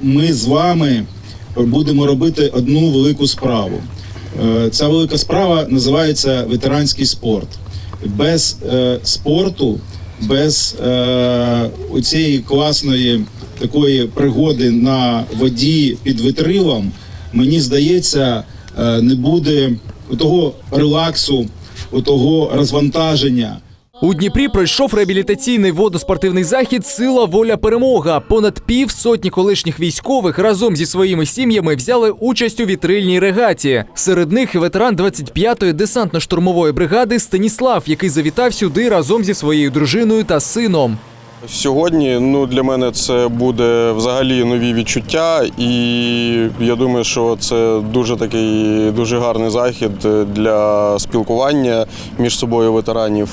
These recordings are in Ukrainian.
ми з вами будемо робити одну велику справу. Е, Ця велика справа називається ветеранський спорт. Без е, спорту, без е, оцієї класної такої пригоди на воді під витрилом, мені здається, е, не буде того релаксу, того розвантаження. У Дніпрі пройшов реабілітаційний водоспортивний захід Сила воля перемога. Понад пів сотні колишніх військових разом зі своїми сім'ями взяли участь у вітрильній регаті. Серед них ветеран 25-ї десантно-штурмової бригади Станіслав, який завітав сюди разом зі своєю дружиною та сином. Сьогодні ну, для мене це буде взагалі нові відчуття, і я думаю, що це дуже такий дуже гарний захід для спілкування між собою ветеранів,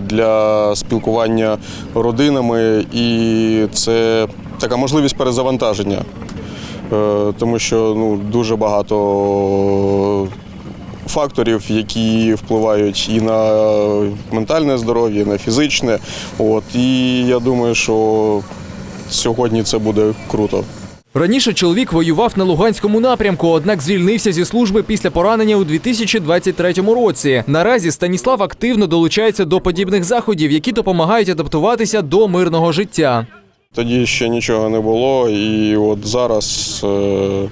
для спілкування родинами, і це така можливість перезавантаження. Е, Тому що ну, дуже багато факторів, які впливають і на ментальне здоров'я, і на фізичне. От, і я думаю, що сьогодні це буде круто. Раніше чоловік воював на Луганському напрямку, однак звільнився зі служби після поранення у 2023 році. Наразі Станіслав активно долучається до подібних заходів, які допомагають адаптуватися до мирного життя. Тоді ще нічого не було, і от зараз е,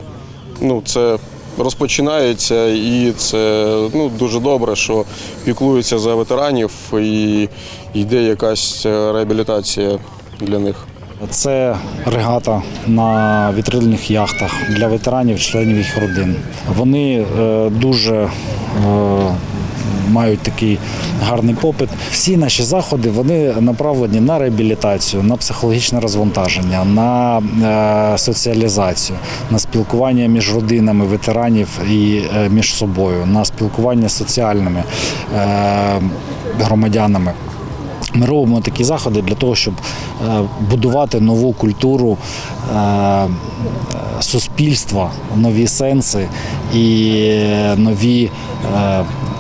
ну, це розпочинається, і це ну, дуже добре, що піклуються за ветеранів і йде якась е, реабілітація для них. Це регата на вітрильних яхтах для ветеранів, членів їх родин. Вони е, дуже е, мають такий гарний попит. Всі наші заходи вони направлені на реабілітацію, на психологічне розвантаження, на е, соціалізацію, на спілкування між родинами ветеранів і е, між собою, на спілкування з соціальними е, громадянами. Ми робимо такі заходи для того, щоб будувати нову культуру суспільства, нові сенси і нові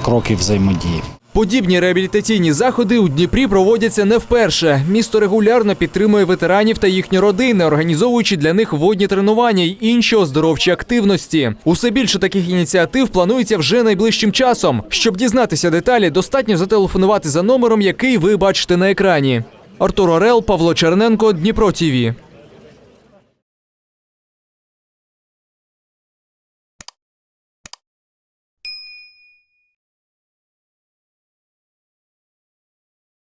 кроки взаємодії. Подібні реабілітаційні заходи у Дніпрі проводяться не вперше. Місто регулярно підтримує ветеранів та їхні родини, організовуючи для них водні тренування й інші оздоровчі активності. Усе більше таких ініціатив планується вже найближчим часом. Щоб дізнатися деталі, достатньо зателефонувати за номером, який ви бачите на екрані. Артур Орел, Павло Черненко, Дніпро ТІВІ.